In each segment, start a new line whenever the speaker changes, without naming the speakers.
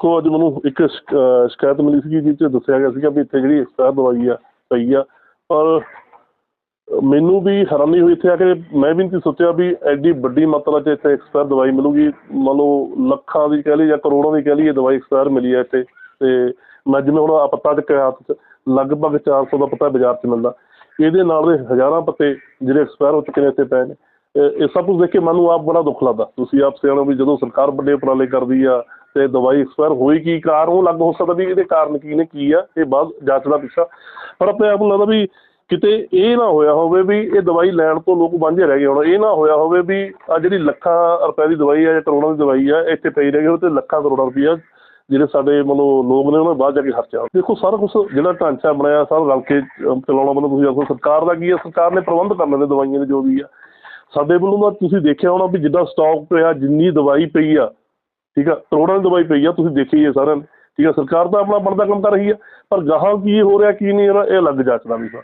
ਦੇਖੋ, ਅੱਜ ਮੈਨੂੰ ਇੱਕ ਸ਼ਿਕਾਇਤ ਮਿਲੀ ਸੀ ਜਿਸ 'ਚ ਦੱਸਿਆ ਗਿਆ ਸੀਗਾ ਵੀ ਇੱਥੇ ਜਿਹੜੀ ਐਕਸਪਾਇਰ ਦਵਾਈ ਆ, ਪਈ ਆ। ਪਰ ਮੈਨੂੰ ਵੀ ਹੈਰਾਨੀ ਹੋਈ ਇੱਥੇ ਆ ਕੇ, ਮੈਂ ਵੀ ਨਹੀਂ ਸੋਚਿਆ ਵੀ ਐਡੀ ਵੱਡੀ ਮਾਤਰਾ 'ਚ ਇੱਥੇ ਐਕਸਪਾਇਰ ਦਵਾਈ ਮਿਲੂਗੀ। ਮੰਨ ਲਓ, ਲੱਖਾਂ ਦੀ ਕਹਿ ਲਈ ਜਾਂ ਕਰੋੜਾਂ ਦੀ ਕਹਿ ਲਈ ਇਹ ਦਵਾਈ ਐਕਸਪਾਇਰ ਮਿਲੀ ਹੈ ਇੱਥੇ। ਤੇ ਮੈਂ ਜਿਵੇਂ ਹੁਣ ਆ ਪੱਤਾ ਚੱਕਿਆ ਹੱਥ 'ਚ, ਲਗਭਗ 400 ਦਾ ਪੱਤਾ ਬਾਜ਼ਾਰ 'ਚ ਮਿਲਦਾ। ਇਹਦੇ ਨਾਲ ਦੇ ਹਜ਼ਾਰਾਂ ਪੱਤੇ ਜਿਹੜੇ ਐਕਸਪਾਇਰ ਹੋ ਚੁੱਕੇ ਨੇ ਇੱਥੇ ਪਏ ਨੇ। ਇਹ ਇਹ ਸਭ ਕੁਝ ਦੇਖ ਕੇ ਮੈਨੂੰ ਆਪ ਬੜਾ ਦੁੱਖ ਲੱਗਦਾ। ਤੁਸੀਂ ਆਪ ਸਿਆਣੋ ਵੀ ਜਦੋਂ ਸਰਕਾਰ ਵੱਡੇ ਉਪਰਾਲੇ ਕਰਦੀ ਆ ਤੇ ਦਵਾਈ ਐਕਸਪਾਇਰ ਹੋਈ ਕੀ ਕਾਰਨ, ਉਹ ਲੱਗ ਹੋ ਸਕਦਾ ਵੀ ਇਹਦੇ ਕਾਰਨ ਕੀ ਨੇ, ਕੀ ਆ, ਇਹ ਬਾਅਦ ਜਾਂਚ ਦਾ ਪਿੱਛਾ। ਪਰ ਆਪਣੇ ਆਪ ਨੂੰ ਲੱਗਦਾ ਵੀ ਕਿਤੇ ਇਹ ਨਾ ਹੋਇਆ ਹੋਵੇ ਵੀ ਇਹ ਦਵਾਈ ਲੈਣ ਤੋਂ ਲੋਕ ਵਾਂਝੇ ਰਹਿ ਗਏ ਹੋਣ। ਇਹ ਨਾ ਹੋਇਆ ਹੋਵੇ ਵੀ ਆ ਜਿਹੜੀ ਲੱਖਾਂ ਰੁਪਏ ਦੀ ਦਵਾਈ ਆ ਜਾਂ ਕਰੋੜਾਂ ਦੀ ਦਵਾਈ ਆ, ਇੱਥੇ ਪਈ ਰਹਿ ਗਈ ਹੋਵੇ ਤੇ ਲੱਖਾਂ ਕਰੋੜਾਂ ਰੁਪਈਆ ਜਿਹੜੇ ਸਾਡੇ ਮਤਲਬ ਲੋਕ ਨੇ ਉਹਨਾਂ ਬਾਅਦ ਜਾ ਕੇ ਖਰਚਾ ਦੇਖੋ, ਸਾਰਾ ਕੁਝ ਜਿਹੜਾ ਢਾਂਚਾ ਬਣਾਇਆ ਸਾਰਾ ਰਲ ਕੇ ਚਲਾਉਣਾ ਮਤਲਬ ਤੁਸੀਂ ਆਖੋ, ਸਰਕਾਰ ਦਾ ਕੀ ਹੈ ਸਰਕਾਰ ਨੇ ਪ੍ਰਬੰਧ ਕਰਨੇ ਨੇ ਦਵਾਈਆਂ ਦੇ ਜੋ ਵੀ ਆ। ਸਾਡੇ ਵੱਲੋਂ ਤਾਂ ਤੁਸੀਂ ਦੇਖਿਆ ਹੋਣਾ ਵੀ ਜਿੱਦਾਂ ਸਟਾਕ ਪਿਆ, ਜਿੰਨੀ ਦਵਾਈ ਪਈ ਆ ਠੀਕ ਆ ਕਰੋੜਾਂ ਦੀ ਦਵਾਈ ਪਈ ਆ ਤੁਸੀਂ ਦੇਖੀ ਹੈ ਸਾਰਿਆਂ ਨੇ ਠੀਕ ਆ ਸਰਕਾਰ ਤਾਂ ਆਪਣਾ ਬਣਦਾ ਕੰਮ ਕਰ ਰਹੀ ਆ ਪਰ ਗਾਹਾਂ ਕੀ ਹੋ ਰਿਹਾ ਕੀ ਨਹੀਂ ਹੋ ਰਿਹਾ ਇਹ ਅਲੱਗ ਜਾਚਣਾ ਵੀ ਸਾ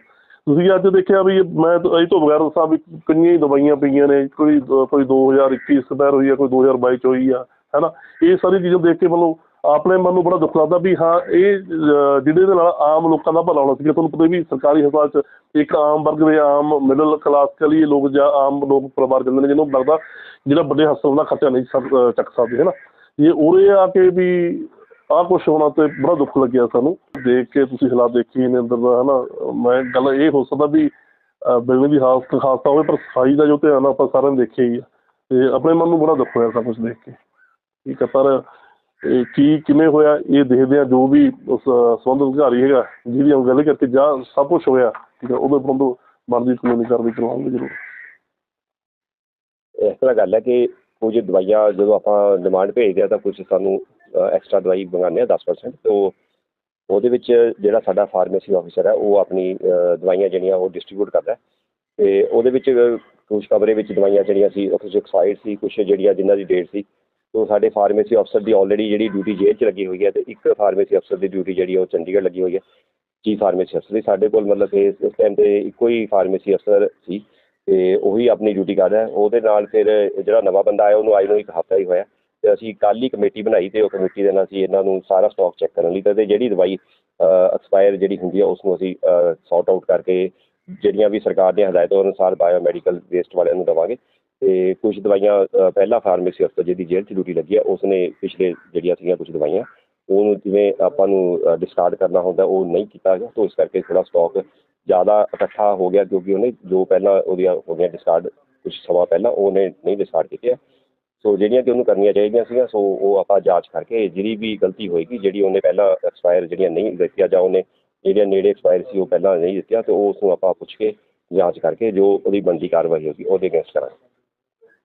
ਤੁਸੀਂ ਅੱਜ ਦੇਖਿਆ ਵੀ ਮੈਂ ਤਾਂ ਇਹ ਤੋਂ ਬਗੈਰ ਦੱਸਾਂ ਵੀ ਕਿੰਨੀਆਂ ਹੀ ਦਵਾਈਆਂ ਪਈਆਂ ਨੇ ਕੋਈ ਦ- ਕੋਈ 2021 ਐਕਸਪਾਇਰ ਹੋਈ ਆ ਕੋਈ 2022 ਚ ਹੋਈ ਆ ਹੈਨਾ? ਇਹ ਸਾਰੀ ਚੀਜ਼ਾਂ ਦੇਖ ਕੇ ਮਤਲਬ ਆਪਣੇ ਮਨ ਨੂੰ ਬੜਾ ਦੁੱਖ ਲੱਗਦਾ ਵੀ ਹਾਂ ਇਹ ਅਹ, ਜਿਹਦੇ ਦੇ ਨਾਲ ਆਮ ਲੋਕਾਂ ਦਾ ਭਲਾ ਹੋਣਾ ਸੀਗਾ ਤੁਹਾਨੂੰ ਪਤਾ ਵੀ ਸਰਕਾਰੀ ਹਸਪਤਾਲ 'ਚ ਇੱਕ ਆਮ ਵਰਗ ਦੇ ਆਮ ਮਿਡਲ ਕਲਾਸ ਕਲੀ ਲੋਕ ਜਾਂ ਆਮ ਲੋਕ ਪਰਿਵਾਰ ਜਾਂਦੇ ਨੇ ਜਿਹਨੂੰ ਲੱਗਦਾ ਜਿਹੜਾ ਵੱਡੇ ਹਸਪਤਾਲ ਦਾ ਖਰਚਾ ਨਹੀਂ ਚੱਕ ਸਕਦੇ ਹੈ ਇਹ ਉਰੇ ਆ ਕੇ ਵੀ ਆਹ ਕੁਛ ਹੋਣਾ ਤੇ ਬੜਾ ਦੁੱਖ ਲੱਗਿਆ ਸਾਨੂੰ। ਦੇਖ ਕੇ ਤੁਸੀਂ ਹਾਲਾਤ ਦੇਖੀ ਨੇ ਅੰਦਰ ਦਾ ਹਨਾ। ਮੈਂ ਗੱਲ ਇਹ ਹੋ ਸਕਦਾ ਵੀ ਬਿਲਡਿੰਗ ਦੀ ਹਾਲਤ ਖਾਸਤਾ ਹੋਵੇ ਪਰ ਸਫ਼ਾਈ ਦਾ ਜੋ ਧਿਆਨ ਆਪਾਂ ਸਾਰਿਆਂ ਨੇ ਦੇਖਿਆ ਹੀ ਆ। ਤੇ ਆਪਣੇ ਮਨ ਨੂੰ ਬੜਾ ਦੁੱਖ ਹੋਇਆ ਸਭ ਕੁਝ ਦੇਖ ਕੇ। ਠੀਕ ਹੈ ਪਰ ਕੀ ਕਿਵੇਂ ਹੋਇਆ ਇਹ ਦੇਖਦੇ ਆ ਜੋ ਵੀ ਉਸ ਅਹ, ਅਧਿਕਾਰੀ ਹੈਗਾ ਜਿਹਦੀ ਉਹ ਗੱਲ ਕਰਕੇ ਜਾਂ ਸਭ ਕੁਝ ਹੋਇਆ ਠੀਕ ਹੈ ਉਹਦੇ ਬੰਦੋ ਬਣਦੀ ਕਾਨੂੰਨੀ ਕਾਰਵਾਈ ਕਰਵਾਉਣਗੇ ਜ਼ਰੂਰ।
ਇਸ ਤਰ੍ਹਾਂ ਗੱਲ ਹੈ ਕਿ ਕੁਝ ਦਵਾਈਆਂ ਜਦੋਂ ਆਪਾਂ ਡਿਮਾਂਡ ਭੇਜਦੇ ਆ ਤਾਂ ਕੁਝ ਸਾਨੂੰ ਐਕਸਟਰਾ ਦਵਾਈ ਮੰਗਾਉਂਦੇ ਆ 10% ਤੋਂ ਉਹਦੇ ਵਿੱਚ ਜਿਹੜਾ ਸਾਡਾ ਫਾਰਮੇਸੀ ਆਫੀਸਰ ਹੈ, ਉਹ ਆਪਣੀ ਦਵਾਈਆਂ ਜਿਹੜੀਆਂ ਉਹ ਡਿਸਟ੍ਰੀਬਿਊਟ ਕਰਦਾ ਹੈ। ਤੇ ਉਹਦੇ ਵਿੱਚ ਕੁਝ ਕਮਰੇ ਵਿੱਚ ਦਵਾਈਆਂ ਜਿਹੜੀਆਂ ਸੀ ਉਹ ਕੁਝ ਐਕਸਪਾਇਰਡ ਸੀ ਕੁਝ ਜਿਹੜੀਆਂ ਜਿਨ੍ਹਾਂ ਦੀ ਡੇਟ ਸੀ ਤੋਂ ਸਾਡੇ ਫਾਰਮੇਸੀ ਅਫਸਰ ਦੀ ਆਲਰੇਡੀ ਜਿਹੜੀ ਡਿਊਟੀ ਜੇਲ੍ਹ 'ਚ ਲੱਗੀ ਹੋਈ ਹੈ ਤੇ ਇੱਕ ਫਾਰਮੇਸੀ ਅਫਸਰ ਦੀ ਡਿਊਟੀ ਜਿਹੜੀ ਉਹ ਚੰਡੀਗੜ੍ਹ ਲੱਗੀ ਹੋਈ ਹੈ। ਚੀਫ ਫਾਰਮੇਸੀ ਅਫਸਰ ਦੀ ਸਾਡੇ ਕੋਲ, ਮਤਲਬ ਕਿ ਇਸ ਟਾਈਮ ਤੇ ਇੱਕੋ ਹੀ ਫਾਰਮੇਸੀ ਅਫਸਰ ਸੀ। ਤੇ ਉਹੀ ਆਪਣੀ ਡਿਊਟੀ ਕਰ ਰਿਹਾ ਉਹਦੇ ਨਾਲ ਫਿਰ ਜਿਹੜਾ ਨਵਾਂ ਬੰਦਾ ਆਇਆ, ਉਹਨੂੰ ਆਈ ਨੂੰ ਇੱਕ ਹਫ਼ਤਾ ਹੀ ਹੋਇਆ। ਤੇ ਅਸੀਂ ਕੱਲ੍ਹ ਹੀ ਕਮੇਟੀ ਬਣਾਈ ਤੇ ਉਹ ਕਮੇਟੀ ਦੇ ਨਾਲ ਅਸੀਂ ਇਹਨਾਂ ਨੂੰ ਸਾਰਾ ਸਟਾਕ ਚੈੱਕ ਕਰਨ ਲਈ ਤੇ ਜਿਹੜੀ ਦਵਾਈ ਐਕਸਪਾਇਰ ਜਿਹੜੀ ਹੁੰਦੀ ਆ ਉਸ ਨੂੰ ਅਸੀਂ ਸੌਟ ਆਊਟ ਕਰਕੇ ਜਿਹੜੀਆਂ ਵੀ ਸਰਕਾਰ ਦੀਆਂ ਹਦਾਇਤਾਂ ਅਨੁਸਾਰ ਬਾਇਓਮੈਡੀਕਲ ਵੇਸਟ ਵਾਲਿਆਂ ਨੂੰ ਦੇਵਾਂਗੇ। ਤੇ ਕੁਝ ਦਵਾਈਆਂ ਪਹਿਲਾ ਫਾਰਮੇਸੀ ਅਫਸਰ ਜਿਹਦੀ ਜੇਲ੍ਹ 'ਚ ਡਿਊਟੀ ਲੱਗੀ ਆ, ਉਸਨੇ ਪਿਛਲੇ ਜਿਹੜੀਆਂ ਸੀਗੀਆਂ ਕੁਝ ਦਵਾਈਆਂ, ਉਹਨੂੰ ਜਿਵੇਂ ਆਪਾਂ ਨੂੰ ਡਿਸਕਾਰਡ ਕਰਨਾ ਹੁੰਦਾ, ਉਹ ਨਹੀਂ ਕੀਤਾ ਗਿਆ, ਤਾਂ ਇਸ ਕਰਕੇ ਥੋੜਾ ਸਟਾਕ ਜ਼ਿਆਦਾ ਇਕੱਠਾ ਹੋ ਗਿਆ ਕਿਉਂਕਿ ਉਹਨੇ ਜੋ ਪਹਿਲਾਂ ਉਹਦੀਆਂ ਹੋ ਗਈਆਂ ਡਿਸਕਾਰਡ ਕੁਝ ਸਮਾਂ ਪਹਿਲਾਂ ਉਹਨੇ ਨਹੀਂ ਡਿਸਕਾਰਡ ਕੀਤੇ ਸੋ ਜਿਹੜੀਆਂ ਕਿ ਉਹਨੂੰ ਕਰਨੀਆਂ ਚਾਹੀਦੀਆਂ ਸੀਗੀਆਂ ਸੋ ਉਹ ਆਪਾਂ ਜਾਂਚ ਕਰਕੇ ਜਿਹੜੀ ਵੀ ਗਲਤੀ ਹੋਏਗੀ, ਜਿਹੜੀ ਉਹਨੇ ਪਹਿਲਾਂ ਐਕਸਪਾਇਰ ਜਿਹੜੀਆਂ ਨਹੀਂ ਦਿੱਤੀਆਂ ਜਾਂ ਉਹਨੇ ਜਿਹੜੀਆਂ ਨੇੜੇ ਐਕਸਪਾਇਰ ਸੀ ਉਹ ਪਹਿਲਾਂ ਨਹੀਂ ਦਿੱਤੀਆਂ, ਤੇ ਉਹ ਉਸ ਨੂੰ ਆਪਾਂ ਪੁੱਛ ਕੇ ਜਾਂਚ ਕਰਕੇ ਜੋ ਉਹਦੀ ਬਣਦੀ ਕਾਰਵਾਈ ਹੋਗੀ ਉਹਦੇ ਅਗੇਂਸਟ ਕਰਾਂਗੇ।